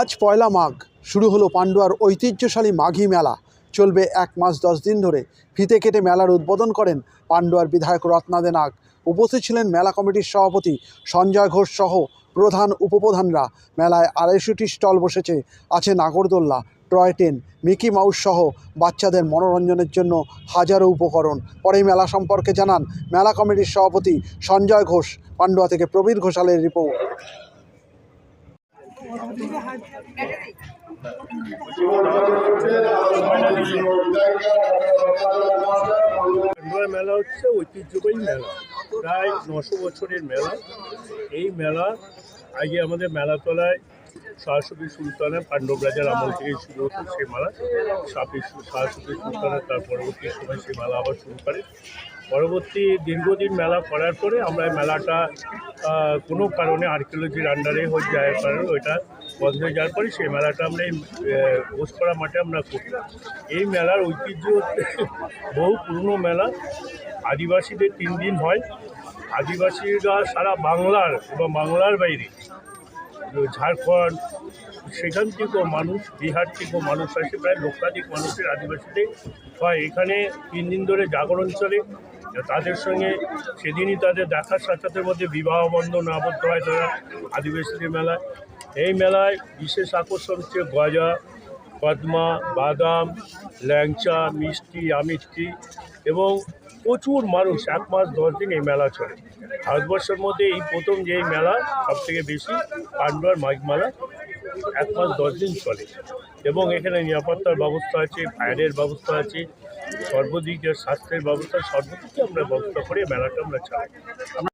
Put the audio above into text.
আজ পয়লা মাঘ। শুরু হলো পান্ডুয়ার ঐতিহ্যশালী মাঘী মেলা। চলবে এক মাস দশ দিন ধরে। ফিতে কেটে মেলার উদ্বোধন করেন পান্ডুয়ার বিধায়ক রত্নাদে নাগ। উপস্থিত ছিলেন মেলা কমিটির সভাপতি সঞ্জয় ঘোষ সহ প্রধান উপপ্রধানরা। মেলায় আড়াইশোটি স্টল বসেছে। আছে নাগরদোল্লা, টয় ট্রেন, মিকি মাউস সহ বাচ্চাদের মনোরঞ্জনের জন্য হাজারো উপকরণ। পরে মেলা সম্পর্কে জানান মেলা কমিটির সভাপতি সঞ্জয় ঘোষ পান্ডুয়া থেকে প্রবীর ঘোষালের রিপোর্ট। মেলা হচ্ছে ঐতিহ্যবাহী মেলা। প্রায় নশো বছরের মেলা। এই মেলা আগে আমাদের মেলাতলায় সরস্বতী সুলতানের পাণ্ডব রাজার আমল থেকে শুরু হতো সেই মেলা। সাপি সরস্বতী সুলতানের তার পরবর্তী সময় সেই মেলা আবার শুরু করে। পরবর্তী দীর্ঘদিন মেলা করার পরে আমরা মেলাটা কোনো কারণে আর্কিওলজির আন্ডারে হয়ে যাওয়ার কারণে ওইটা বন্ধ হয়ে যাওয়ার পরে সেই মেলাটা আমরা এই ঘোষপাড়া মাঠে আমরা করি। এই মেলার ঐতিহ্য বহু পুরনো মেলা। আদিবাসীদের তিন দিন হয়। আদিবাসীরা সারা বাংলার এবং বাংলার বাইরে ঝাড়খণ্ড, সেখান থেকেও মানুষ, বিহার থেকেও মানুষ আসে, প্রায় লক্ষাধিক মানুষের আদিবাসীদের হয়। এখানে তিন দিন ধরে জাগরণ চলে। তাদের সঙ্গে সেদিনই তাদের দেখা সাক্ষাতের মধ্যে বিবাহ বন্ধন আবদ্ধ হয় তারা আদিবাসীদের মেলায়। এই মেলায় বিশেষ আকর্ষণ হচ্ছে গজা কদমা বাদাম, ল্যাংচা, মিষ্টি, আমিষ্টি এবং প্রচুর মানুষ এক মাস, দশ দিন এই মেলা চলে। ভারতবর্ষের মধ্যে এই প্রথম যে মেলা সব থেকে বেশি পান্ডুয়ার মাঘ মেলা এক মাস, দশ দিন চলে। এবং এখানে নিরাপত্তার ব্যবস্থা আছে ফায়ারের ব্যবস্থা আছে সর্বদিকের স্বাস্থ্যের ব্যবস্থা সর্বদিকে আমরা ব্যবস্থা করে মেলাটা আমরা চালাই।